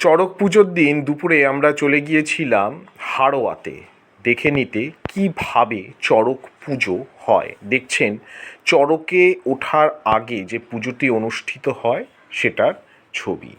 চড়ক পুজোর দিন দুপুরে আমরা চলে গিয়েছিলাম হাড়োয়াতে। দেখে নিতে কীভাবে চড়ক পুজো হয়। দেখছেন, চড়কে ওঠার আগে যে পুজোটি অনুষ্ঠিত হয়, সেটার ছবি।